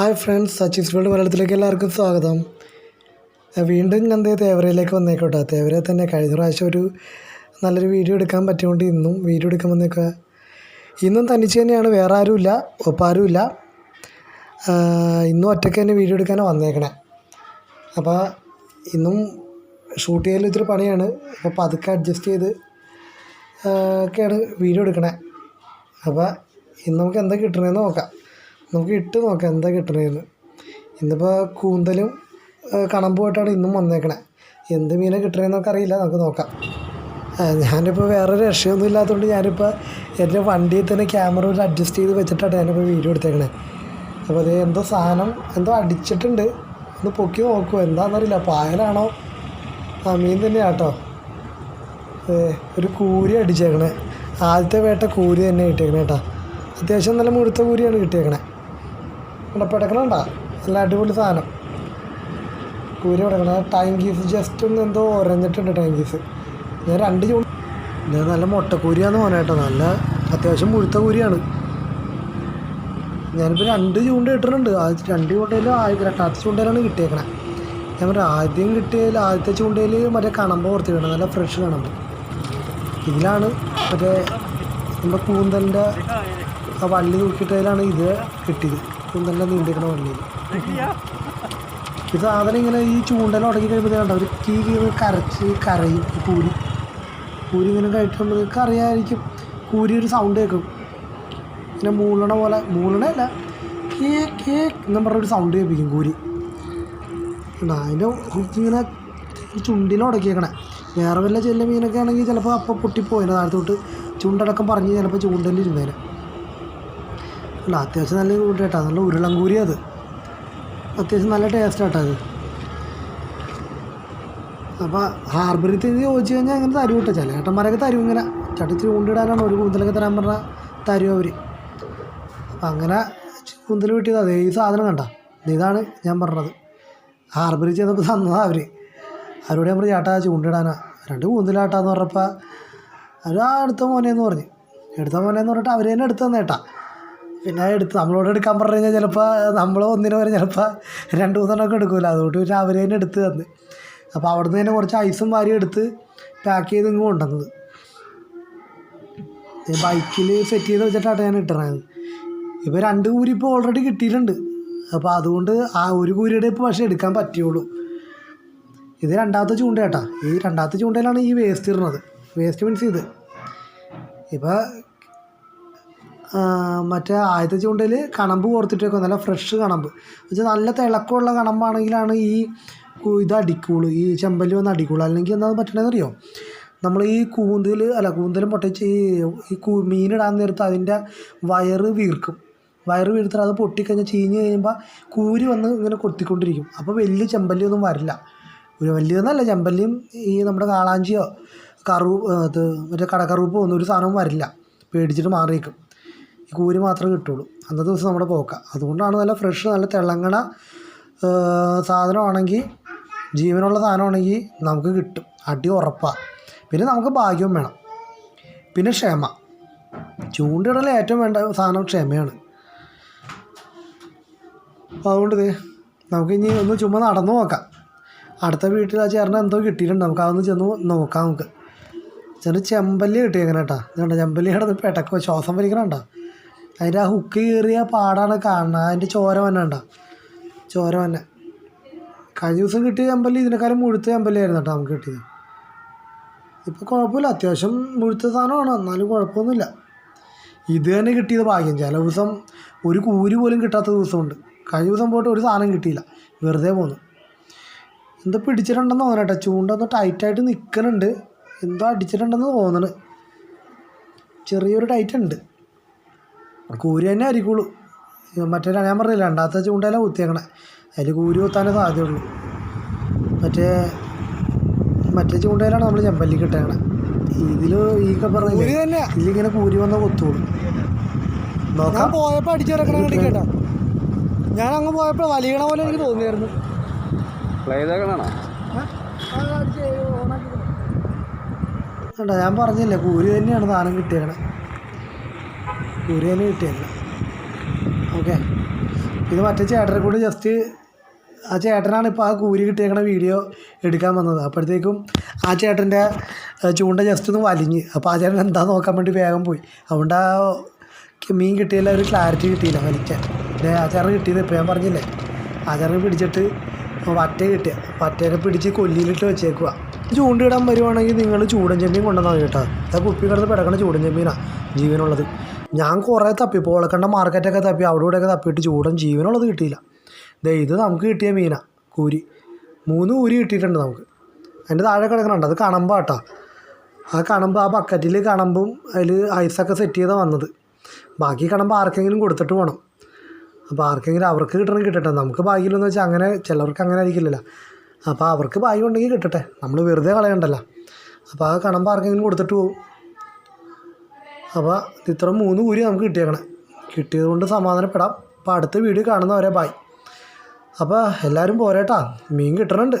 Hi friends സച്ചിസ് world മലയാളത്തിലേക്ക് എല്ലാവർക്കും സ്വാഗതം. വീണ്ടും ഞാൻ തേവരയിലേക്ക് വന്നേക്കോട്ടെ. തേവര തന്നെ കഴിഞ്ഞ പ്രാവശ്യം ഒരു നല്ലൊരു വീഡിയോ എടുക്കാൻ പറ്റിയോണ്ട് ഇന്നും വീഡിയോ എടുക്കാൻ വന്നേക്കുക ഇന്നും തനിച്ച് തന്നെയാണ് വേറെ ആരുമില്ല ഒപ്പാരുമില്ല. ഇന്നും ഒറ്റയ്ക്ക് തന്നെ വീഡിയോ എടുക്കാനാണ് വന്നേക്കണേ. അപ്പോൾ ഇന്നും ഷൂട്ട് ചെയ്യൽ ഇത്തിരി പണിയാണ്. അപ്പോൾ പതുക്കെ അഡ്ജസ്റ്റ് ചെയ്ത് ഒക്കെയാണ് വീഡിയോ എടുക്കണേ. അപ്പോൾ ഇന്ന് നമുക്ക് എന്താ കിട്ടണേന്ന് നോക്കാം. നമുക്ക് ഇട്ട് നോക്കാം എന്താ കിട്ടണേന്ന് ഇന്നിപ്പോൾ കൂന്തലും കണമ്പുമായിട്ടാണ് ഇന്നും വന്നേക്കണേ. എന്ത് മീനെ കിട്ടണേന്നൊക്കെ അറിയില്ല നമുക്ക് നോക്കാം. ഞാനിപ്പോൾ വേറെ രക്ഷയൊന്നും ഇല്ലാത്തതുകൊണ്ട് ഞാനിപ്പോൾ എന്റെ വണ്ടിയിൽ തന്നെ ക്യാമറ ഒരു അഡ്ജസ്റ്റ് ചെയ്ത് വെച്ചിട്ടാണ് ഞാനിപ്പോൾ വീഡിയോ എടുത്തേക്കണേ. അപ്പോൾ അത് എന്തോ സാധനം എന്തോ അടിച്ചിട്ടുണ്ട്. ഒന്ന് പൊക്കി നോക്കുമോ എന്താണെന്നറിയില്ല പായലാണോ? ആ മീൻ തന്നെയാണ് കേട്ടോ. ഒരു കൂരി അടിച്ചേക്കണേ. ആദ്യത്തെ വേട്ട കൂരി തന്നെ കിട്ടിയേക്കണേ കേട്ടോ. അത്യാവശ്യം നല്ല മുഴുത്ത കൂരിയാണ് കിട്ടിയേക്കണേ. ഇവിടെ എടുക്കണണ്ട നല്ല അടിപൊളി സാധനം. കൂരി കിടക്കണം ടാങ്കീസ് ജസ്റ്റ് ഒന്ന് എന്തോ ഉറഞ്ഞിട്ടുണ്ട് ടാങ്കീസ് ഞാൻ രണ്ട് ചൂട് ഞാൻ നല്ല മുട്ടക്കൂരിയാന്ന് പോകാൻ കേട്ടോ. നല്ല അത്യാവശ്യം മുഴുത്ത കൂരിയാണ്. ഞാനിപ്പോൾ രണ്ട് ചൂണ്ട ഇട്ടിട്ടുണ്ട്. ആ രണ്ട് ചൂണ്ടയിലും ആദ്യത്തെ രണ്ടാമത്തെ ചൂണ്ടയിലാണ് കിട്ടിയേക്കണേ. ഞാൻ പറയാം ആദ്യം കിട്ടിയതിൽ ആദ്യത്തെ ചൂണ്ടയിൽ മറ്റേ കണമ്പ വേണം നല്ല ഫ്രഷ് കണമ്പ്. ഇതിലാണ് മറ്റേ നമ്മുടെ കൂന്തലിന്റെ ആ വള്ളി തൂക്കിയിട്ടതിലാണ് ഇത് കിട്ടിയത്. കൂന്തലിന്റെ നീണ്ടിരിക്കണ വള്ളിയിൽ ഈ സാധനം ഇങ്ങനെ ഈ ചൂണ്ടൽ ഉടങ്ങി കഴിയുമ്പോൾ കണ്ടോ? ഒരു കീ കീ കരച്ച് കരയും കൂരി. കൂരി ഇങ്ങനെ കഴിക്കുമ്പോൾ നിങ്ങൾക്ക് അറിയാമായിരിക്കും കൂരി ഒരു സൗണ്ട് കേൾക്കും ഇങ്ങനെ മൂളണ പോലെ മൂളണല്ല കേ കേ എന്നും പറഞ്ഞൊരു സൗണ്ട് കേൾപ്പിക്കും കൂരി. അതിന്റെ ഇങ്ങനെ ഈ ചുണ്ടിൽ ഉടക്കിയേക്കണേ. വേറെ വല്ല ചെല്ല മീനൊക്കെ ആണെങ്കിൽ ചിലപ്പോൾ അപ്പം പൊട്ടിപ്പോയിന് താഴത്തോട്ട്. ചുണ്ടടക്കം പറഞ്ഞ് ചിലപ്പോൾ ചൂണ്ടലിൽ ഇരുന്നേനെ. അല്ല അത്യാവശ്യം നല്ല ചൂണ്ട കേട്ടോ നല്ല ഉരുളൻകൂരി അത്. അത്യാവശ്യം നല്ല ടേസ്റ്റ് കേട്ടോ അത്. അപ്പോൾ ഹാർബറിൽ തിരിഞ്ഞ് ചോദിച്ചു കഴിഞ്ഞാൽ അങ്ങനെ തരും കേട്ടോ ചില ഏട്ടന്മാരൊക്കെ തരും ഇങ്ങനെ. ചട്ടിച്ച് ചൂണ്ടിടാനാണ് ഒരു കൂന്തലൊക്കെ തരാൻ പറഞ്ഞാൽ തരും അവർ അപ്പം അങ്ങനെ കൂന്തൽ കിട്ടിയത്. അതേ ഈ സാധനം കണ്ട. ഇതാണ് ഞാൻ പറഞ്ഞത്. ഹാർബറിൽ ചെന്നപ്പോൾ തന്നതാണ് അവർ അവരോട് പറഞ്ഞു ചേട്ടാ ചൂണ്ടിടാനാ. രണ്ട് കൂന്തലാട്ടാന്ന് പറഞ്ഞപ്പോൾ അവർ ആ എടുത്ത മോനെന്ന് പറഞ്ഞു. എടുത്ത മോനെന്ന് പറഞ്ഞിട്ട് അവർ തന്നെ എടുത്ത് തന്നേട്ടാ. പിന്നെ എടുത്ത് നമ്മളോട് എടുക്കാൻ പറഞ്ഞു കഴിഞ്ഞാൽ ചിലപ്പോൾ നമ്മൾ ഒന്നിനു വരെ ചിലപ്പോൾ രണ്ട് മൂന്നെണ്ണമൊക്കെ എടുക്കില്ല അതുകൊണ്ട് പിന്നെ അവർ തന്നെ എടുത്ത് തന്ന്. അപ്പോൾ അവിടുന്ന് തന്നെ കുറച്ച് ഐസും വാരി എടുത്ത് പാക്ക് ചെയ്ത് ഇങ്ങ് കൊണ്ടുവന്നത്. ബൈക്കിൽ സെറ്റ് ചെയ്ത് വെച്ചിട്ടാണ് ഞാൻ ഇട്ടണത്. ഇപ്പോൾ രണ്ട് കൂരി ഇപ്പോൾ ഓൾറെഡി കിട്ടിയിട്ടുണ്ട്. അപ്പോൾ അതുകൊണ്ട് ആ ഒരു കൂരിയുടെ ഇപ്പോൾ പക്ഷേ എടുക്കാൻ പറ്റുള്ളൂ ഇത് രണ്ടാമത്തെ ചൂണ്ടയാട്ടാ. ഈ രണ്ടാമത്തെ ചൂണ്ടയിലാണ് ഈ വേസ്റ്റ് ഇടുന്നത്. വേസ്റ്റ് മീൻസ് ഇത്. ഇപ്പോൾ മറ്റേ ആദ്യത്തെ ചൂണ്ടയിൽ കണമ്പ് കോർത്തിട്ടേക്കോ നല്ല ഫ്രഷ് കണമ്പ്. വെച്ചാൽ നല്ല തിളക്കമുള്ള കണമ്പാണെങ്കിലാണ് ഈ ഇത് അടിക്കുള്ളൂ. ഈ ചെമ്പല്ലി വന്ന് അടിക്കുള്ളൂ. അല്ലെങ്കിൽ എന്താ പറ്റണതെന്ന് അറിയോ നമ്മൾ ഈ കൂന്തൽ അല്ല കൂന്തലും പൊട്ടിച്ച് ഈ ഈ കൂ മീനിടാൻ നേരത്ത് അതിന്റെ വയറ് വീർക്കും. വയറ് വീർത്തിട്ട് അത് പൊട്ടിക്കഴിഞ്ഞാൽ ചീഞ്ഞ് കഴിയുമ്പോൾ കൂരി വന്ന് ഇങ്ങനെ കൊത്തിക്കൊണ്ടിരിക്കും. അപ്പോൾ വലിയ ചെമ്പല്ലിയൊന്നും വരില്ല. ഒരു വലിയതെന്നല്ല ചെമ്പല്ലിയും ഈ നമ്മുടെ കാളാഞ്ചിയോ കറു ഇത് മറ്റേ കടക്കറുപ്പോ ഒന്നും ഒരു സാധനവും വരില്ല. പേടിച്ചിട്ട് മാറിയേക്കും. ഈ കൂരി മാത്രമേ കിട്ടുള്ളൂ. അന്നത്തെ ദിവസം നമ്മുടെ പോക്ക. അതുകൊണ്ടാണ് നല്ല ഫ്രഷ് നല്ല തിളങ്ങണ സാധനമാണെങ്കിൽ ജീവനുള്ള സാധനമാണെങ്കിൽ നമുക്ക് കിട്ടും. അടി ഉറപ്പാണ് പിന്നെ നമുക്ക് ഭാഗ്യവും വേണം. പിന്നെ ക്ഷമ. ചൂണ്ടിടൽ ഏറ്റവും വേണ്ട സാധനം ക്ഷമയാണ്. അതുകൊണ്ട് നമുക്ക് ഇനി ഒന്ന് ചുമ്മാ നടന്നു നോക്കാം. അടുത്ത വീട്ടിൽ ആ ചേട്ടന് എന്തോ കിട്ടിയിട്ടുണ്ട്. നമുക്ക് അതൊന്ന് ചെന്ന് നോക്കാം നമുക്ക്. ചെറിയ ചെമ്പല്ലി കിട്ടി എങ്ങനെ കേട്ടാ ഇതുണ്ട്? ചെമ്പല്ലി കിടന്ന് പെട്ടക്കോ ശ്വാസം വലിക്കണണ്ട? അതിന്റെ ആ ഹുക്ക് കയറിയ പാടാണ് കാണുന്നത്. അതിന്റെ ചോര വന്നെ ചോര വന്നെ. കഴിഞ്ഞ ദിവസം കിട്ടിയ ചെമ്പല്ലി ഇതിനേക്കാളും മുഴുത്ത ചെമ്പല്ലി ആയിരുന്നു കേട്ടോ നമുക്ക് കിട്ടിയത്. ഇപ്പോൾ കുഴപ്പമില്ല. അത്യാവശ്യം മുഴുത്ത സാധനമാണ്. എന്നാലും കുഴപ്പമൊന്നുമില്ല. ഇത് തന്നെ കിട്ടിയത് ഭാഗ്യം. ചില ദിവസം ഒരു കൂരി പോലും കിട്ടാത്ത ദിവസമുണ്ട്. കഴിഞ്ഞ ദിവസം പോയിട്ട് ഒരു സാധനം കിട്ടിയില്ല. വെറുതെ പോന്നു. എന്തോ പിടിച്ചിട്ടുണ്ടെന്ന് തോന്നണം കേട്ടോ. ചൂണ്ട ഒന്ന് ടൈറ്റായിട്ട് നിൽക്കുന്നുണ്ട് എന്തോ അടിച്ചിട്ടുണ്ടെന്ന് തോന്നണ്. ചെറിയൊരു ടൈറ്റ് ഉണ്ട്. കൂരി തന്നെ ആയിരിക്കുള്ളൂ മറ്റേ ഞാൻ പറഞ്ഞില്ല രണ്ടാമത്തെ ചൂണ്ടയില കുത്തിയേക്കണേ. അതിൽ കൂരി കുത്താനേ സാധ്യതയുള്ളൂ മറ്റേ മറ്റേ ചൂണ്ടയിലാണ് നമ്മൾ ചെമ്പല്ലി കിട്ടേക്കണേ. ഇതിൽ ഈ പറഞ്ഞില്ലേ ഇതിലിങ്ങനെ കൂരി വന്ന കൊത്തുള്ളൂ. ഞാൻ പോയപ്പോൾ കേട്ടോ. ഞാൻ അങ്ങ് പോയപ്പോൾ വലിയണ പോലെ എനിക്ക് തോന്നിയായിരുന്നു. ഞാൻ പറഞ്ഞില്ലേ കൂരി തന്നെയാണ് സാധനം കിട്ടിയേക്കണേ. കൂരി കിട്ടിയല്ല. ഓക്കെ ഇത് മറ്റേ ചേട്ടനെ കൂടെ ജസ്റ്റ് ആ ചേട്ടനാണ് ഇപ്പോൾ ആ കൂരി കിട്ടിയേക്കണ വീഡിയോ എടുക്കാൻ വന്നത്. അപ്പോഴത്തേക്കും ആ ചേട്ടന്റെ ചൂണ്ട ജസ്റ്റ് ഒന്ന് വലിഞ്ഞ്. അപ്പോൾ ആ ചേട്ടൻ എന്താ നോക്കാൻ വേണ്ടി വേഗം പോയി. അതുകൊണ്ട് ആ മീൻ കിട്ടിയില്ല ഒരു ക്ലാരിറ്റി കിട്ടിയില്ല വലിക്കാൻ. ആ ചേട്ടൻ കിട്ടിയത് ഇപ്പോൾ ഞാൻ പറഞ്ഞില്ലേ? ആ ചേട്ടൻ പിടിച്ചിട്ട് വറ്റ കിട്ടിയ. വറ്റയൊക്കെ പിടിച്ച് കൊല്ലിയിലിട്ട് വെച്ചേക്കുക ചൂണ്ടിടാൻ വരുവാണെങ്കിൽ നിങ്ങൾ ചൂടൻ ചെമ്മീൻ കൊണ്ടുവന്നാൽ കേട്ടോ. ആ കുപ്പി കിടന്ന് പിടക്കണ ചൂടൻ ചെമ്മീനാണ് ജീവനുള്ളത്. ഞാൻ കുറേ തപ്പി. പോളക്കണ്ട മാർക്കറ്റൊക്കെ തപ്പി. അവിടെ ഇവിടെയൊക്കെ തപ്പിയിട്ട് ചൂടൻ ജീവനുള്ളത് കിട്ടിയില്ല. ദേ ഇത് നമുക്ക് കിട്ടിയ മീന കൂരി. മൂന്ന് കൂരി കിട്ടിയിട്ടുണ്ട് നമുക്ക്. അതിന്റെ താഴെ കിടക്കണുണ്ട് അത് കണമ്പ കേട്ടോ ആ കണമ്പ് ആ ബക്കറ്റിൽ കണമ്പും അതിൽ ഐസൊക്കെ സെറ്റ് ചെയ്താൽ വന്നത്. ബാക്കി കണമ്പ് ആർക്കെങ്കിലും കൊടുത്തിട്ട് പോകണം അപ്പോൾ ആർക്കെങ്കിലും അവർക്ക് കിട്ടണം കിട്ടട്ടെ. നമുക്ക് ഭാഗ്യമില്ലെന്ന് വെച്ചാൽ അങ്ങനെ ചിലവർക്ക് അങ്ങനെ ആയിരിക്കില്ലല്ലോ. അപ്പോൾ അവർക്ക് ഭാഗ്യം ഉണ്ടെങ്കിൽ കിട്ടട്ടെ. നമ്മൾ വെറുതെ കളയണ്ടല്ലോ. അപ്പോൾ ആ കണമ്പ് ആർക്കെങ്കിലും കൊടുത്തിട്ട് പോകും അപ്പോൾ ഇത്ര മൂന്ന് കൂരി നമുക്ക് കിട്ടിയേക്കണം. കിട്ടിയത് കൊണ്ട് സമാധാനപ്പെടാം. അപ്പോൾ അടുത്ത വീഡിയോ കാണുന്നവരെ ബായ് അപ്പോൾ എല്ലാവരും പോരേട്ടാ. മീൻ കിട്ടണുണ്ട്.